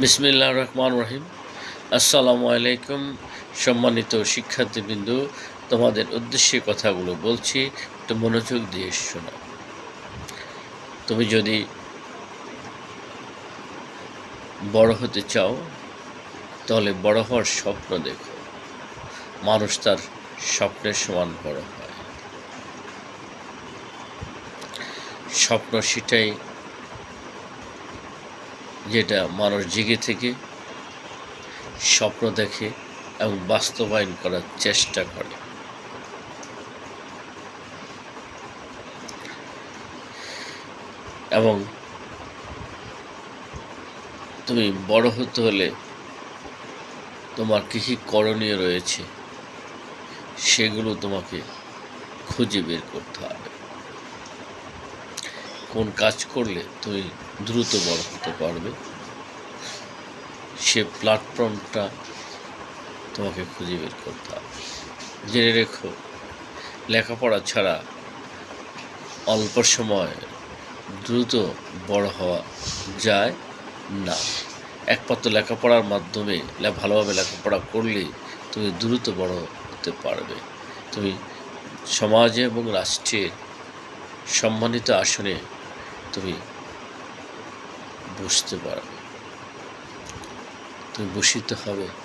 বিসমিল্লাহ রহমান রহিম। আসসালামু আলাইকুম সম্মানিত শিক্ষার্থীবৃন্দ, তোমাদের উদ্দেশ্যে কথাগুলো বলছি, একটু মনোযোগ দিয়ে শোনো। তুমি যদি বড় হতে চাও, তাহলে বড় হওয়ার স্বপ্ন দেখো। মানুষ তার স্বপ্নের সমান বড় হয়। স্বপ্ন সেটাই যেটা মানুষ জেগে থেকে, স্বপ্ন দেখে এবং বাস্তবায়ন করার চেষ্টা করে। এবং তুমি বড় হতে হলে তোমার কী কী করণীয় রয়েছে, সেগুলো তোমাকে খুঁজে বের করতে হবে। কোন কাজ করলে তুমি দ্রুত বড় হতে পারবে? সে প্ল্যাটফর্মটা তোমাকে খুঁজে বের করতে হবে। জেনে রেখো, লেখাপড়া ছাড়া অল্প সময় দ্রুত বড় হওয়া যায় না। একমাত্র লেখাপড়ার মাধ্যমে ভালোভাবে লেখাপড়া করলেই তুমি দ্রুত বড় হতে পারবে। তুমি সমাজে এবং রাষ্ট্রের সম্মানিত আসনে তুমি বসতে পারবে। তুমি বসিতে হবে।